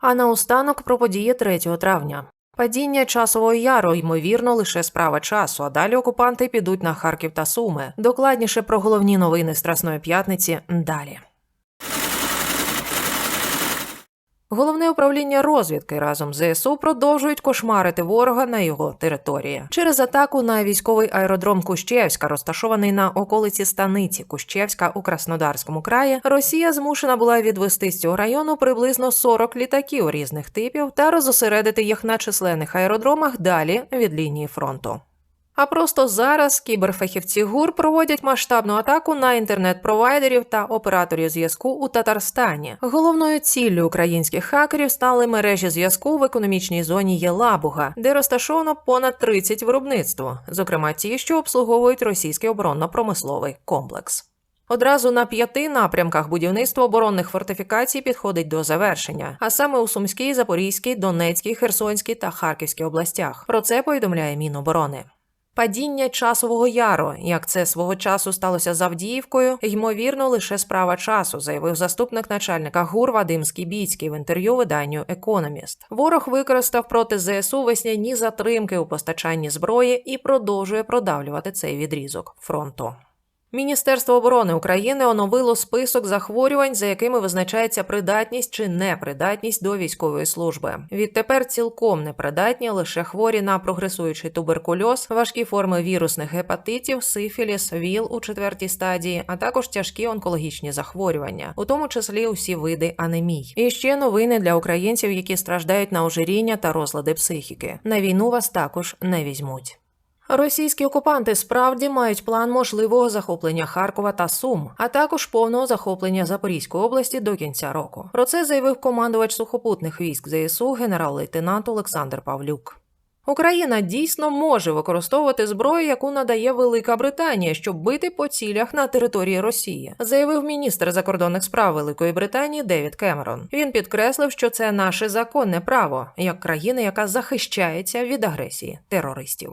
А наостанок про події 3 травня. Падіння часового яру, ймовірно, лише справа часу, а далі окупанти підуть на Харків та Суми. Докладніше про головні новини Страсної п'ятниці далі. Головне управління розвідки разом з ЗСУ продовжують кошмарити ворога на його території через атаку на військовий аеродром Кущевська, розташований на околиці станиці Кущевська у Краснодарському краї. Росія змушена була відвести з цього району приблизно 40 літаків різних типів та розосередити їх на численних аеродромах далі від лінії фронту. А просто зараз кіберфахівці ГУР проводять масштабну атаку на інтернет-провайдерів та операторів зв'язку у Татарстані. Головною ціллю українських хакерів стали мережі зв'язку в економічній зоні Єлабуга, де розташовано понад 30 виробництв, зокрема ті, що обслуговують російський оборонно-промисловий комплекс. Одразу на п'яти напрямках будівництво оборонних фортифікацій підходить до завершення, а саме у Сумській, Запорізькій, Донецькій, Херсонській та Харківській областях. Про це повідомляє Міноборони. Падіння часового яру, як це свого часу сталося з Авдіївкою, ймовірно, лише справа часу, заявив заступник начальника ГУР Вадим Скібіцький в інтерв'ю виданню Економіст. Ворог використав проти ЗСУ весняні затримки у постачанні зброї і продовжує продавлювати цей відрізок фронту. Міністерство оборони України оновило список захворювань, за якими визначається придатність чи непридатність до військової служби. Відтепер цілком непридатні лише хворі на прогресуючий туберкульоз, важкі форми вірусних гепатитів, сифіліс, ВІЛ у четвертій стадії, а також тяжкі онкологічні захворювання, у тому числі усі види анемій. І ще новини для українців, які страждають на ожиріння та розлади психіки. На війну вас також не візьмуть. Російські окупанти справді мають план можливого захоплення Харкова та Сум, а також повного захоплення Запорізької області до кінця року. Про це заявив командувач сухопутних військ ЗСУ генерал-лейтенант Олександр Павлюк. Україна дійсно може використовувати зброю, яку надає Велика Британія, щоб бити по цілях на території Росії, заявив міністр закордонних справ Великої Британії Девід Кемерон. Він підкреслив, що це наше законне право як країни, яка захищається від агресії терористів.